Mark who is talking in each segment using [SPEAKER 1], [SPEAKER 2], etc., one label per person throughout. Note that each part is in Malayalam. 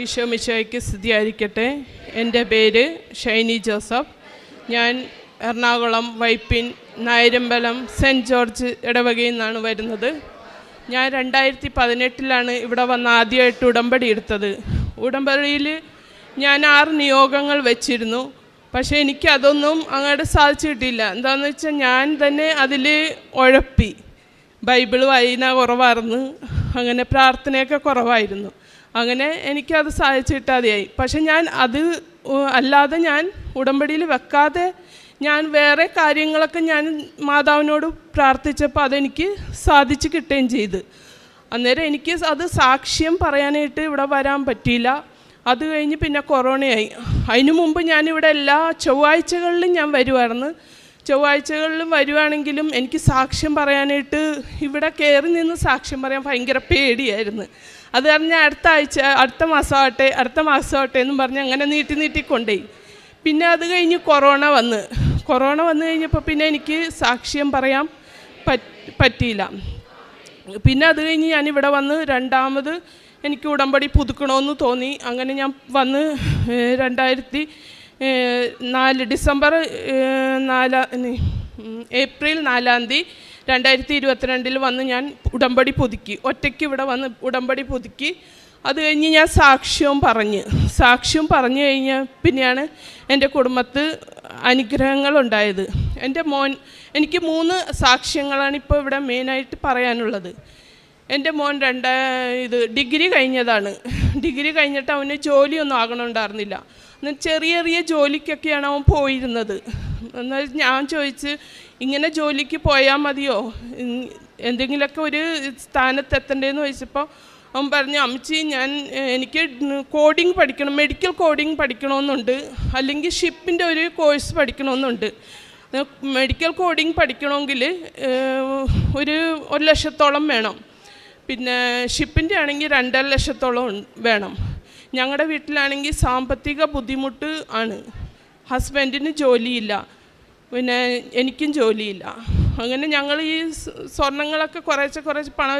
[SPEAKER 1] ഈശോ മിശോയ്ക്ക് സ്ഥിതിയായിരിക്കട്ടെ എന്റെ പേര് ഷൈനി ജോസഫ്. ഞാൻ എറണാകുളം വൈപ്പിൻ നായരമ്പലം സെന്റ് ജോർജ് ഇടവകയിൽ നിന്നാണ് വരുന്നത്. ഞാൻ രണ്ടായിരത്തി പതിനെട്ടിലാണ് ഇവിടെ വന്ന് ആദ്യമായിട്ട് ഉടമ്പടി എടുത്തത്. ഉടമ്പടിയിൽ ഞാൻ ആറ് നിയോഗങ്ങൾ വെച്ചിരുന്നു. പക്ഷേ എനിക്കതൊന്നും അങ്ങോട്ട് സാധിച്ചു കിട്ടിയില്ല എന്താണെന്ന് വെച്ചാൽ ഞാൻ തന്നെ അതിൽ ഉഴപ്പി. ബൈബിൾ വായന കുറവായിരുന്നു. അങ്ങനെ പ്രാർത്ഥനയൊക്കെ കുറവായിരുന്നു. അങ്ങനെ എനിക്കത് സാധിച്ചു കിട്ടാതെയായി. പക്ഷെ ഞാൻ അത് അല്ലാതെ ഞാൻ ഉടമ്പടിയിൽ വെക്കാതെ ഞാൻ വേറെ കാര്യങ്ങളൊക്കെ ഞാൻ മാതാവിനോട് പ്രാർത്ഥിച്ചപ്പോൾ അതെനിക്ക് സാധിച്ചു കിട്ടുകയും ചെയ്ത്. അന്നേരം എനിക്ക് അത് സാക്ഷ്യം പറയാനായിട്ട് ഇവിടെ വരാൻ പറ്റിയില്ല. അത് കഴിഞ്ഞ് പിന്നെ കൊറോണയായി. അതിനു മുമ്പ് ഞാനിവിടെ എല്ലാ ചൊവ്വാഴ്ചകളിലും ഞാൻ വരുമായിരുന്നു ചൊവ്വാഴ്ചകളിലും വരുവാണെങ്കിലും എനിക്ക് സാക്ഷ്യം പറയാനായിട്ട് ഇവിടെ കയറി നിന്ന് സാക്ഷ്യം പറയാൻ ഭയങ്കര പേടിയായിരുന്നു. അത് ഞാൻ അടുത്ത ആഴ്ച അടുത്ത മാസമാവട്ടെ അടുത്ത മാസമാവട്ടെ എന്നും പറഞ്ഞ് അങ്ങനെ നീട്ടി നീട്ടി കൊണ്ടുപോയി പിന്നെ അത് കഴിഞ്ഞ് കൊറോണ വന്ന്. കൊറോണ വന്നു കഴിഞ്ഞപ്പോൾ പിന്നെ എനിക്ക് സാക്ഷ്യം പറയാൻ പറ്റ് പറ്റിയില്ല. പിന്നെ അത് കഴിഞ്ഞ് ഞാൻ ഇവിടെ വന്ന് രണ്ടാമത് എനിക്ക് ഉടമ്പടി പുതുക്കണമെന്ന് തോന്നി. അങ്ങനെ ഞാൻ വന്ന് രണ്ടായിരത്തി നാല് ഡിസംബർ നാലാം ഏപ്രിൽ നാലാം തീയതി രണ്ടായിരത്തി ഇരുപത്തിരണ്ടിൽ വന്ന് ഞാൻ ഉടമ്പടി പുതുക്കി. ഒറ്റയ്ക്ക് ഇവിടെ വന്ന് ഉടമ്പടി പുതുക്കി. അത് കഴിഞ്ഞ് ഞാൻ സാക്ഷ്യവും പറഞ്ഞ്. സാക്ഷ്യം പറഞ്ഞു കഴിഞ്ഞ് പിന്നെയാണ് എന്റെ കുടുംബത്ത് അനുഗ്രഹങ്ങളുണ്ടായത് എന്റെ മോൻ എനിക്ക് മൂന്ന് സാക്ഷ്യങ്ങളാണ് ഇപ്പോൾ ഇവിടെ മെയിനായിട്ട് പറയാനുള്ളത്. എന്റെ മോൻ രണ്ട ഇത് ഡിഗ്രി കഴിഞ്ഞതാണ്. ഡിഗ്രി കഴിഞ്ഞിട്ട് അവന് ജോലിയൊന്നും ആകണമുണ്ടായിരുന്നില്ല ചെറിയ ചെറിയ ജോലിക്കൊക്കെയാണ് അവൻ പോയിരുന്നത്. എന്നാൽ ഞാൻ ചോദിച്ച് ഇങ്ങനെ ജോലിക്ക് പോയാൽ മതിയോ? എന്തെങ്കിലുമൊക്കെ ഒരു സ്ഥാനത്ത് എത്തണ്ടേന്ന് ചോദിച്ചപ്പോൾ അവൻ പറഞ്ഞു അമ്മച്ചി ഞാൻ എനിക്ക് കോഡിങ് പഠിക്കണം മെഡിക്കൽ കോഡിങ് പഠിക്കണമെന്നുണ്ട് അല്ലെങ്കിൽ ഷിപ്പിന്റെ ഒരു കോഴ്സ് പഠിക്കണമെന്നുണ്ട് മെഡിക്കൽ കോഡിങ് പഠിക്കണമെങ്കിൽ ഒരു ഒരു ലക്ഷത്തോളം വേണം. പിന്നെ ഷിപ്പിന്റെ ആണെങ്കിൽ രണ്ടര ലക്ഷത്തോളം വേണം. ഞങ്ങളുടെ വീട്ടിലാണെങ്കിൽ സാമ്പത്തിക ബുദ്ധിമുട്ട് ആണ്. ഹസ്ബൻഡിന് ജോലിയില്ല. പിന്നെ എനിക്കും ജോലിയില്ല. അങ്ങനെ ഞങ്ങൾ ഈ സ്വർണങ്ങളൊക്കെ കുറേശ്ശെ കുറേശ്ശെ പണ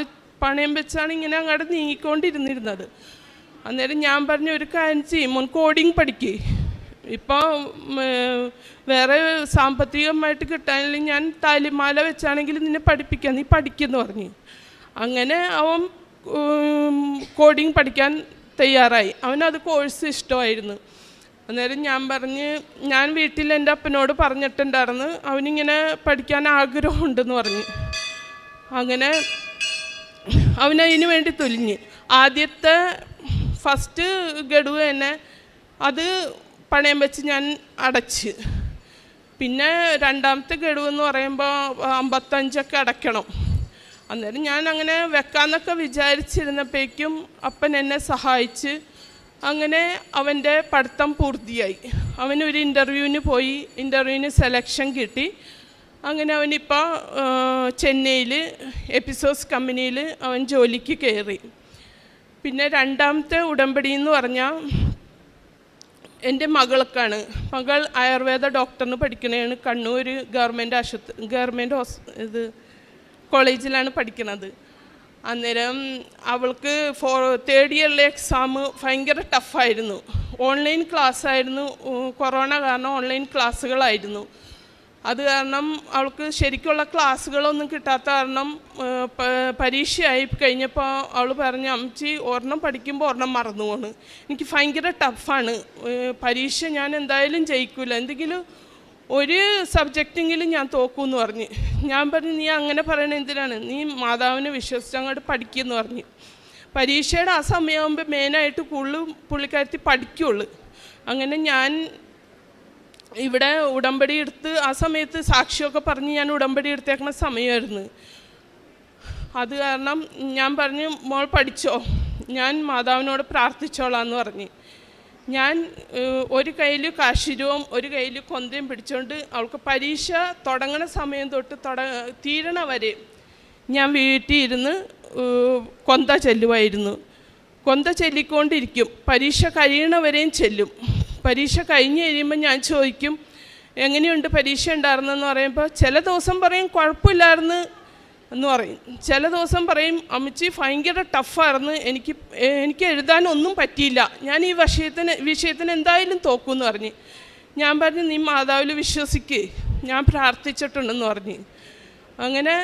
[SPEAKER 1] പണയം വെച്ചാണ് ഇങ്ങനെ അങ്ങോട്ട് നീങ്ങിക്കൊണ്ടിരുന്നിരുന്നത്. അന്നേരം ഞാൻ പറഞ്ഞ ഒരു കാര്യം ചെയ്യും മോൻ കോഡിങ് പഠിക്കേ. ഇപ്പോൾ വേറെ സാമ്പത്തികമായിട്ട് കിട്ടാനില്ലെങ്കിൽ ഞാൻ താലിമാല വെച്ചാണെങ്കിൽ നിന്നെ പഠിപ്പിക്കാം നീ പഠിക്കുമെന്ന് പറഞ്ഞു. അങ്ങനെ അവൻ കോഡിങ് പഠിക്കാൻ തയ്യാറായി. അവനത് കോഴ്സ് ഇഷ്ടമായിരുന്നു. അന്നേരം ഞാൻ പറഞ്ഞ് ഞാൻ വീട്ടിൽ എന്റെ അപ്പനോട് പറഞ്ഞിട്ടുണ്ടായിരുന്നു അവനിങ്ങനെ പഠിക്കാൻ ആഗ്രഹമുണ്ടെന്ന് പറഞ്ഞു. അങ്ങനെ അവനതിന് വേണ്ടി തുലിഞ്ഞ് ആദ്യത്തെ ഫസ്റ്റ് ഗഡു തന്നെ അത് പണയം വെച്ച് ഞാൻ അടച്ച്. പിന്നെ രണ്ടാമത്തെ ഗഡു എന്ന് പറയുമ്പോൾ അമ്പത്തഞ്ചൊക്കെ അടയ്ക്കണം. അന്നേരം ഞാൻ അങ്ങനെ വെക്കാമെന്നൊക്കെ വിചാരിച്ചിരുന്നപ്പോഴേക്കും അപ്പൻ എന്നെ സഹായിച്ച് അങ്ങനെ അവന്റെ പഠിത്തം പൂർത്തിയായി. അവനൊരു ഇന്റർവ്യൂവിന് പോയി ഇന്റർവ്യൂവിന് സെലക്ഷൻ കിട്ടി. അങ്ങനെ അവനിപ്പോൾ ചെന്നൈയിൽ എപ്പിസോസ് കമ്പനിയിൽ അവൻ ജോലിക്ക് കയറി. പിന്നെ രണ്ടാമത്തെ ഉടമ്പടി എന്ന് പറഞ്ഞാൽ എന്റെ മകൾക്കാണ്. മകൾ ആയുർവേദ ഡോക്ടറിന് പഠിക്കണതാണ് കണ്ണൂർ ഗവൺമെന്റ് ആശുപത്രി ഗവൺമെന്റ് ഹോസ് ഇത് കോളേജിലാണ് പഠിക്കുന്നത് അന്നേരം അവൾക്ക് ഫോർ തേർഡ് ഇയറിലെ എക്സാം ഭയങ്കര ടഫായിരുന്നു ഓൺലൈൻ ക്ലാസ് ആയിരുന്നു. കൊറോണ കാരണം ഓൺലൈൻ ക്ലാസ്സുകളായിരുന്നു അത് കാരണം അവൾക്ക് ശരിക്കുള്ള ക്ലാസ്സുകളൊന്നും കിട്ടാത്ത കാരണം പരീക്ഷയായി കഴിഞ്ഞപ്പോൾ അവൾ പറഞ്ഞു അമ്മച്ചി ഒരെണ്ണം പഠിക്കുമ്പോൾ ഒരെണ്ണം മറന്നു പോണ് എനിക്ക് ഭയങ്കര ടഫാണ് പരീക്ഷ ഞാൻ എന്തായാലും ജയിക്കില്ല എന്തെങ്കിലും ഒരു സബ്ജക്റ്റെങ്കിലും ഞാൻ തോക്കൂന്ന് പറഞ്ഞ്. ഞാൻ പറഞ്ഞു നീ അങ്ങനെ പറയണ എന്തിനാണ്? നീ മാതാവിനെ വിശ്വസിച്ച് അങ്ങോട്ട് പഠിക്കുമെന്ന് പറഞ്ഞു. പരീക്ഷയുടെ ആ സമയമാകുമ്പോൾ മെയിനായിട്ട് കൂടുതലും പുള്ളിക്കാരത്തി പഠിക്കുള്ളൂ. അങ്ങനെ ഞാൻ ഇവിടെ ഉടമ്പടി എടുത്ത് ആ സമയത്ത് സാക്ഷിയൊക്കെ പറഞ്ഞ് ഞാൻ ഉടമ്പടി എടുത്തേക്കുന്ന സമയമായിരുന്നു. അത് കാരണം ഞാൻ പറഞ്ഞു മോൾ പഠിച്ചോ? ഞാൻ മാതാവിനോട് പ്രാർത്ഥിച്ചോളാം എന്ന് പറഞ്ഞ്. ഞാൻ ഒരു കയ്യിൽ കാശിരവും ഒരു കയ്യിൽ കൊന്തയും പിടിച്ചുകൊണ്ട് അവൾക്ക് പരീക്ഷ തുടങ്ങണ സമയം തൊട്ട് തുട തീരണ വരെ ഞാൻ വീട്ടിൽ ഇരുന്ന് കൊന്ത ചെല്ലുമായിരുന്നു കൊന്ത ചെല്ലിക്കൊണ്ടിരിക്കും. പരീക്ഷ കഴിയണവരെയും ചെല്ലും. പരീക്ഷ കഴിഞ്ഞ് കഴിയുമ്പോൾ ഞാൻ ചോദിക്കും എങ്ങനെയുണ്ട് പരീക്ഷ ഉണ്ടായിരുന്നെന്ന്? പറയുമ്പോൾ ചില ദിവസം പറയും കുഴപ്പമില്ലായിരുന്നു. എന്ന് പറയും. ചില ദിവസം പറയും അമ്മച്ചി ഭയങ്കര ടഫായിരുന്നു. എനിക്ക് എനിക്ക് എഴുതാനൊന്നും പറ്റിയില്ല. ഞാൻ ഈ വിഷയത്തിന് വിഷയത്തിന് എന്തായാലും തോക്കുമെന്ന് പറഞ്ഞ്. ഞാൻ പറഞ്ഞു നീ മാതാവിൽ വിശ്വസിക്ക്. ഞാൻ പ്രാർത്ഥിച്ചിട്ടുണ്ടെന്ന് പറഞ്ഞ്. അങ്ങനെ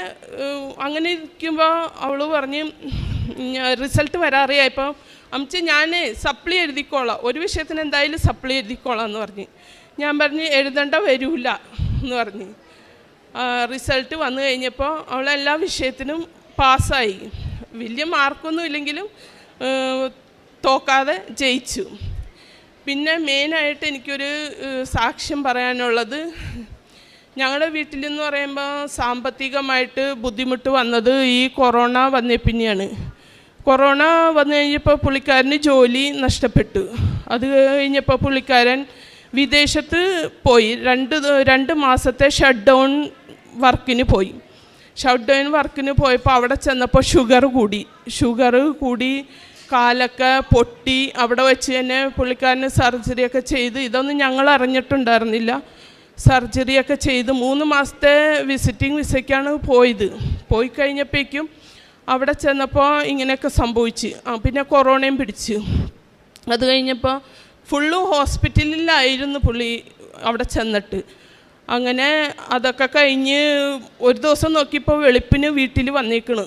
[SPEAKER 1] അങ്ങനെ ഇരിക്കുമ്പോൾ അവൾ പറഞ്ഞ് റിസൾട്ട് വരാറിയായപ്പോൾ അമ്മച്ചി ഞാൻ സപ്ലി എഴുതിക്കോളാം. ഒരു വിഷയത്തിന് എന്തായാലും സപ്ലി എഴുതിക്കോളാം എന്ന് പറഞ്ഞ്. ഞാൻ പറഞ്ഞ് എഴുതേണ്ട വരൂല്ല എന്ന് പറഞ്ഞ്. റിസൾട്ട് വന്നു കഴിഞ്ഞപ്പോൾ അവൾ എല്ലാ വിഷയത്തിനും പാസ്സായി. വലിയ മാർക്കൊന്നും ഇല്ലെങ്കിലും തോക്കാതെ ജയിച്ചു. പിന്നെ മെയിനായിട്ട് എനിക്കൊരു സാക്ഷ്യം പറയാനുള്ളത് ഞങ്ങളുടെ വീട്ടിലെന്ന് പറയുമ്പോൾ സാമ്പത്തികമായിട്ട് ബുദ്ധിമുട്ട് വന്നത് ഈ കൊറോണ വന്ന പിന്നെയാണ്. കൊറോണ വന്നു കഴിഞ്ഞപ്പോൾ പുള്ളിക്കാരന് ജോലി നഷ്ടപ്പെട്ടു. അത് കഴിഞ്ഞപ്പോൾ പുള്ളിക്കാരൻ വിദേശത്ത് പോയി. രണ്ട് രണ്ട് മാസത്തെ ഷട്ട് ഡൗൺ വർക്കിന് പോയി. ഷട്ട് ഡൗൺ വർക്കിന് പോയപ്പോൾ അവിടെ ചെന്നപ്പോൾ ഷുഗർ കൂടി. ഷുഗർ കൂടി കാലൊക്കെ പൊട്ടി. അവിടെ വെച്ച് തന്നെ പുള്ളിക്കാരന് സർജറിയൊക്കെ ചെയ്ത്. ഇതൊന്നും ഞങ്ങൾ അറിഞ്ഞിട്ടുണ്ടായിരുന്നില്ല. സർജറിയൊക്കെ ചെയ്ത് മൂന്ന് മാസത്തെ വിസിറ്റിംഗ് വിസയ്ക്കാണ് പോയത്. പോയി കഴിഞ്ഞപ്പോഴേക്കും അവിടെ ചെന്നപ്പോൾ ഇങ്ങനെയൊക്കെ സംഭവിച്ച്. പിന്നെ കൊറോണയും പിടിച്ച്. അത് കഴിഞ്ഞപ്പോൾ ഫുള്ള് ഹോസ്പിറ്റലിലായിരുന്നു പുള്ളി അവിടെ ചെന്നിട്ട്. അങ്ങനെ അതൊക്കെ കഴിഞ്ഞ് ഒരു ദിവസം നോക്കിയപ്പോൾ വെളുപ്പിന് വീട്ടിൽ വന്നേക്കണ്.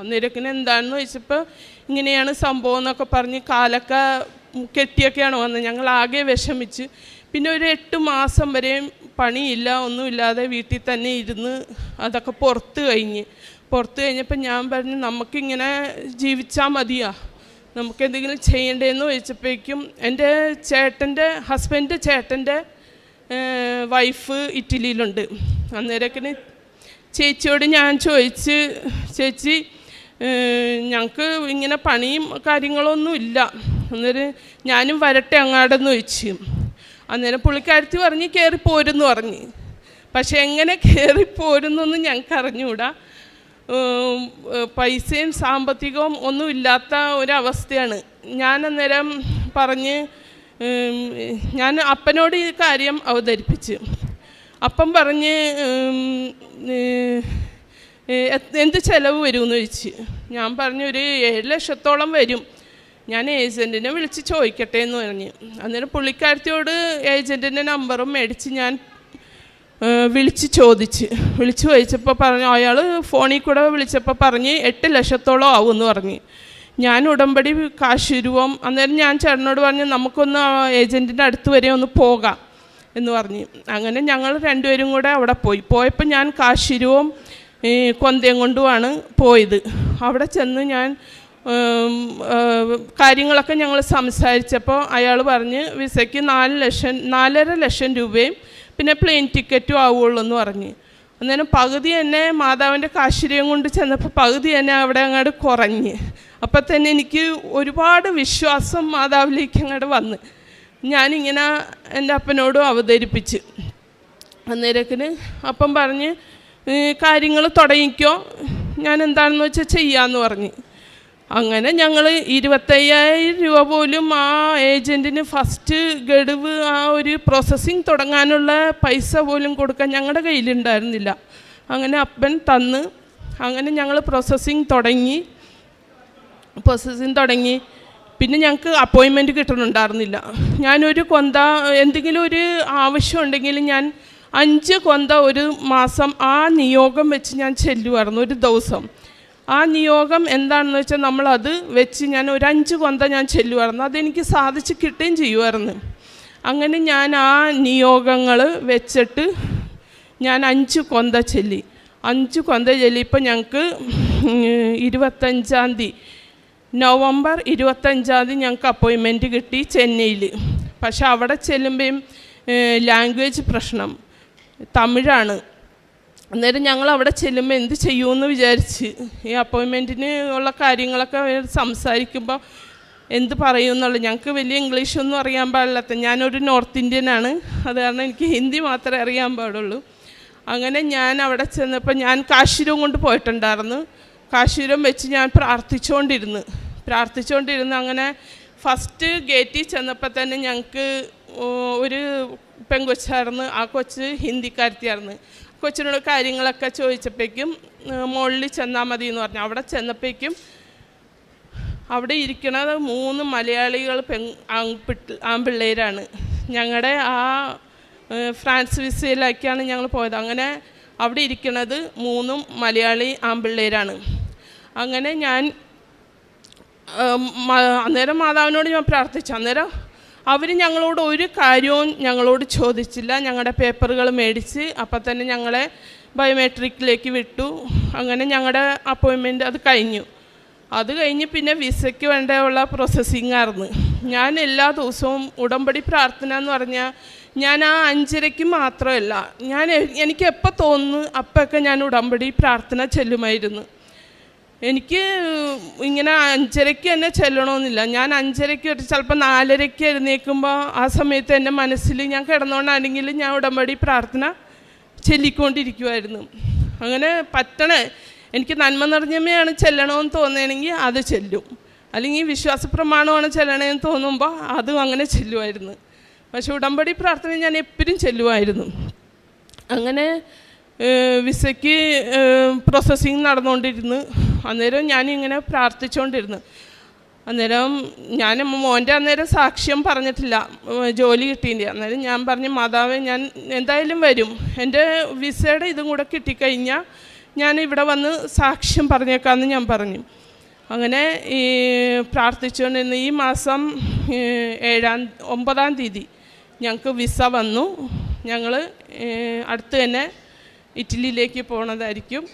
[SPEAKER 1] അന്നേരക്കിന് എന്താണെന്ന് ചോദിച്ചപ്പോൾ ഇങ്ങനെയാണ് സംഭവം എന്നൊക്കെ പറഞ്ഞ് കാലൊക്കെ കെട്ടിയൊക്കെയാണ് വന്നത്. ഞങ്ങൾ ആകെ വിഷമിച്ച്. പിന്നെ ഒരു എട്ട് മാസം വരെയും പണിയില്ല ഒന്നുമില്ലാതെ വീട്ടിൽ തന്നെ ഇരുന്ന് അതൊക്കെ പുറത്ത് കഴിഞ്ഞ്. പുറത്ത് കഴിഞ്ഞപ്പോൾ ഞാൻ പറഞ്ഞു നമുക്കിങ്ങനെ ജീവിച്ചാൽ മതിയാ. നമുക്ക് എന്തെങ്കിലും ചെയ്യണ്ടേന്ന് ചോദിച്ചപ്പോഴേക്കും എന്റെ ചേട്ടന്റെ ഹസ്ബൻഡ് ചേട്ടന്റെ വൈഫ് ഇറ്റലിയിലുണ്ട്. അന്നേരക്കിന് ചേച്ചിയോട് ഞാൻ ചോദിച്ച് ചേച്ചി ഞങ്ങൾക്ക് ഇങ്ങനെ പണിയും കാര്യങ്ങളൊന്നും ഇല്ല. അന്നേരം ഞാനും വരട്ടെ അങ്ങാടെന്ന് ചോദിച്ചു. അന്നേരം പുള്ളിക്കാരത്തി പറഞ്ഞ് കയറിപ്പോരുന്നു പോരെന്ന് പറഞ്ഞ്. പക്ഷെ എങ്ങനെ കയറിപ്പോരുന്നൊന്നും ഞങ്ങൾക്ക് അറിഞ്ഞുകൂടാ പൈസയും സാമ്പത്തികവും ഒന്നും ഇല്ലാത്ത ഒരവസ്ഥയാണ്. ഞാൻ അന്നേരം പറഞ്ഞ് ഞാൻ അപ്പനോട് ഈ കാര്യം അവതരിപ്പിച്ച്. അപ്പം പറഞ്ഞ് എന്ത് ചിലവ് വരുമെന്ന് ചോദിച്ച്. ഞാൻ പറഞ്ഞു ഒരു ഏഴ് ലക്ഷത്തോളം വരും. ഞാൻ ഏജന്റിനെ വിളിച്ച് ചോദിക്കട്ടെ എന്ന് പറഞ്ഞു. അന്നേരം പുള്ളിക്കാരത്തിയോട് ഏജന്റിന്റെ നമ്പറും മേടിച്ച് ഞാൻ വിളിച്ച് ചോദിച്ച്. വിളിച്ച് ചോദിച്ചപ്പോൾ പറഞ്ഞു അയാൾ ഫോണിൽ കൂടെ വിളിച്ചപ്പോൾ പറഞ്ഞ് എട്ട് ലക്ഷത്തോളം ആവും എന്ന് പറഞ്ഞ്. ഞാൻ ഉടമ്പടി കാശ് രൂപം അന്നേരം ഞാൻ ചേട്ടനോട് പറഞ്ഞു നമുക്കൊന്ന് ഏജന്റിന്റെ അടുത്ത് വരെ ഒന്ന് പോകാം എന്ന് പറഞ്ഞ്. അങ്ങനെ ഞങ്ങൾ രണ്ടുപേരും കൂടെ അവിടെ പോയി. പോയപ്പോൾ ഞാൻ കാശിരവും ഈ കൊന്തയും കൊണ്ടുമാണ് പോയത്. അവിടെ ചെന്ന് ഞാൻ കാര്യങ്ങളൊക്കെ ഞങ്ങൾ സംസാരിച്ചപ്പോൾ അയാൾ പറഞ്ഞ് വിസയ്ക്ക് നാല് ലക്ഷം നാലര ലക്ഷം രൂപയും പിന്നെ പ്ലെയിൻ ടിക്കറ്റും ആവുള്ളൂ എന്ന് പറഞ്ഞ്. അന്നേരം പകുതി തന്നെ മാതാവിന്റെ കാശ്ചര്യം കൊണ്ട് ചെന്നപ്പോൾ പകുതി തന്നെ അവിടെ അങ്ങോട്ട് കുറഞ്ഞ്. അപ്പം തന്നെ എനിക്ക് ഒരുപാട് വിശ്വാസം മാതാവിലേക്ക് അങ്ങോട്ട് വന്ന്. ഞാനിങ്ങനെ എന്റെ അപ്പനോടും അവതരിപ്പിച്ച്. അന്നേരത്തിന് അപ്പം പറഞ്ഞ് കാര്യങ്ങൾ തുടങ്ങിക്കോ. ഞാൻ എന്താണെന്ന് വെച്ചാൽ ചെയ്യാമെന്ന് പറഞ്ഞ്. അങ്ങനെ ഞങ്ങൾ ഇരുപത്തയ്യായിരം രൂപ പോലും ആ ഏജന്റിന് ഫസ്റ്റ് ഗഡുവ് ആ ഒരു പ്രോസസ്സിങ് തുടങ്ങാനുള്ള പൈസ പോലും കൊടുക്കാൻ ഞങ്ങളുടെ കയ്യിലുണ്ടായിരുന്നില്ല. അങ്ങനെ അപ്പൻ തന്ന് അങ്ങനെ ഞങ്ങൾ പ്രോസസ്സിങ് തുടങ്ങി. പ്രോസസ്സിങ് തുടങ്ങി. പിന്നെ ഞങ്ങൾക്ക് അപ്പോയിൻമെന്റ് കിട്ടുന്നുണ്ടായിരുന്നില്ല ഞാനൊരു കൊന്ത എന്തെങ്കിലും ഒരു ആവശ്യം ഉണ്ടെങ്കിൽ ഞാൻ അഞ്ച് കൊന്ത ഒരു മാസം ആ നിയോഗം വെച്ച് ഞാൻ ചെല്ലുമായിരുന്നു ഒരു ദിവസം. ആ നിയോഗം എന്താണെന്ന് വെച്ചാൽ നമ്മളത് വെച്ച് ഞാൻ ഒരു അഞ്ച് കൊന്ത ഞാൻ ചെല്ലുമായിരുന്നു അതെനിക്ക് സാധിച്ച് കിട്ടുകയും ചെയ്യുമായിരുന്നു അങ്ങനെ ഞാൻ ആ നിയോഗങ്ങൾ വെച്ചിട്ട് ഞാൻ അഞ്ച് കൊന്ത ചെല്ലി. അഞ്ച് കൊന്ത ചെല്ലിയപ്പോൾ ഞങ്ങൾക്ക് ഇരുപത്തഞ്ചാം തീയതി നവംബർ ഇരുപത്തഞ്ചാം തീയതി ഞങ്ങൾക്ക് അപ്പോയിൻമെന്റ് കിട്ടി ചെന്നൈയിൽ. പക്ഷെ അവിടെ ചെല്ലുമ്പോഴും ലാംഗ്വേജ് പ്രശ്നം. തമിഴാണ്. അന്നേരം ഞങ്ങൾ അവിടെ ചെല്ലുമ്പോൾ എന്ത് ചെയ്യുമെന്ന് വിചാരിച്ച്. ഈ അപ്പോയിൻമെന്റിന് ഉള്ള കാര്യങ്ങളൊക്കെ സംസാരിക്കുമ്പോൾ എന്ത് പറയുമെന്നുള്ളത് ഞങ്ങൾക്ക് വലിയ ഇംഗ്ലീഷൊന്നും അറിയാൻ പാടില്ലാത്ത ഞാനൊരു നോർത്ത് ഇന്ത്യനാണ് അത് കാരണം എനിക്ക് ഹിന്ദി മാത്രമേ അറിയാൻ പാടുള്ളൂ. അങ്ങനെ ഞാൻ അവിടെ ചെന്നപ്പോൾ ഞാൻ കാശിരം കൊണ്ട് പോയിട്ടുണ്ടായിരുന്നു. കാശിരം വെച്ച് ഞാൻ പ്രാർത്ഥിച്ചുകൊണ്ടിരുന്നു പ്രാർത്ഥിച്ചുകൊണ്ടിരുന്ന് അങ്ങനെ ഫസ്റ്റ് ഗേറ്റിൽ ചെന്നപ്പോൾ തന്നെ ഞങ്ങൾക്ക് ഒരു പെങ്കൊച്ചായിരുന്നു. ആ കൊച്ച് ഹിന്ദിക്കാരത്തിയായിരുന്നു. കൊച്ചിനോട് കാര്യങ്ങളൊക്കെ ചോദിച്ചപ്പോഴേക്കും മുകളിൽ ചെന്നാൽ മതി എന്ന് പറഞ്ഞു. അവിടെ ചെന്നപ്പോഴേക്കും അവിടെ ഇരിക്കുന്നത് മൂന്ന് മലയാളികൾ പെൺ ആൺപിള്ളേരാണ് ഞങ്ങളുടെ ആ ഫ്രാൻസ് വിസയിലേക്കാണ് ഞങ്ങൾ പോയത്. അങ്ങനെ അവിടെ ഇരിക്കുന്നത് മൂന്നും മലയാളി ആൺപിള്ളേരാണ് അങ്ങനെ ഞാൻ അന്നേരം മാതാവിനോട് ഞാൻ പ്രാർത്ഥിച്ചു. അന്നേരം അവർ ഞങ്ങളോട് ഒരു കാര്യവും ഞങ്ങളോട് ചോദിച്ചില്ല. ഞങ്ങളുടെ പേപ്പറുകൾ മേടിച്ച് അപ്പം തന്നെ ഞങ്ങളെ ബയോമെട്രിക്കിലേക്ക് വിട്ടു. അങ്ങനെ ഞങ്ങളുടെ അപ്പോയിൻമെന്റ് അത് കഴിഞ്ഞു. അത് കഴിഞ്ഞ് പിന്നെ വിസയ്ക്ക് വേണ്ടിയുള്ള പ്രോസസ്സിങ് ആയിരുന്നു. ഞാൻ എല്ലാ ദിവസവും ഉടമ്പടി പ്രാർത്ഥന എന്ന് പറഞ്ഞാൽ ഞാൻ ആ അഞ്ചരയ്ക്ക് മാത്രമല്ല ഞാൻ എനിക്ക് എപ്പോൾ തോന്നുന്നു അപ്പോഴൊക്കെ ഞാൻ ഉടമ്പടി പ്രാർത്ഥന ചെല്ലുമായിരുന്നു. എനിക്ക് ഇങ്ങനെ അഞ്ചരയ്ക്ക് തന്നെ ചെല്ലണമെന്നില്ല ഞാൻ അഞ്ചരയ്ക്ക് ഒരു ചിലപ്പോൾ നാലരയ്ക്ക് എഴുന്നേൽക്കുമ്പോൾ ആ സമയത്ത് എന്റെ മനസ്സിൽ ഞാൻ കിടന്നുകൊണ്ടാണെങ്കിലും ഞാൻ ഉടമ്പടി പ്രാർത്ഥന ചെല്ലിക്കൊണ്ടിരിക്കുമായിരുന്നു അങ്ങനെ പറ്റണേ. എനിക്ക് നന്മ നിറഞ്ഞമ്മയാണ് ചെല്ലണമെന്ന് തോന്നുകയാണെങ്കിൽ അത് ചെല്ലും. അല്ലെങ്കിൽ വിശ്വാസ പ്രമാണമാണ് ചെല്ലണമെന്ന് തോന്നുമ്പോൾ അതും അങ്ങനെ ചെല്ലുമായിരുന്നു പക്ഷെ ഉടമ്പടി പ്രാർത്ഥന ഞാൻ എപ്പോഴും ചെല്ലുമായിരുന്നു അങ്ങനെ വിസയ്ക്ക് പ്രോസസ്സിങ് നടന്നുകൊണ്ടിരുന്നു അന്നേരം ഞാനിങ്ങനെ പ്രാർത്ഥിച്ചുകൊണ്ടിരുന്നു അന്നേരം ഞാൻ മോന്റെ അന്നേരം സാക്ഷ്യം പറഞ്ഞിട്ടില്ല ജോലി കിട്ടിയില്ല അന്നേരം ഞാൻ പറഞ്ഞു മാതാവേ ഞാൻ എന്തായാലും വരും. എന്റെ വിസയുടെ ഇതും കൂടെ കിട്ടിക്കഴിഞ്ഞാൽ ഞാൻ ഇവിടെ വന്ന് സാക്ഷ്യം പറഞ്ഞേക്കാമെന്ന് ഞാൻ പറഞ്ഞു. അങ്ങനെ ഈ പ്രാർത്ഥിച്ചുകൊണ്ടിരുന്ന ഈ മാസം ഏഴാം ഒമ്പതാം തീയതി ഞങ്ങൾക്ക് വിസ വന്നു. ഞങ്ങൾ അടുത്ത് തന്നെ ഇറ്റലിയിലേക്ക് പോണതായിരിക്കും.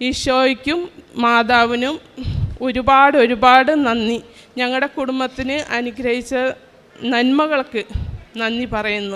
[SPEAKER 1] ഈശോയ്ക്കും മാതാവിനും ഒരുപാട് ഒരുപാട് നന്ദി. ഞങ്ങളുടെ കുടുംബത്തിന് അനുഗ്രഹിച്ച നന്മകൾക്ക് നന്ദി പറയുന്നു.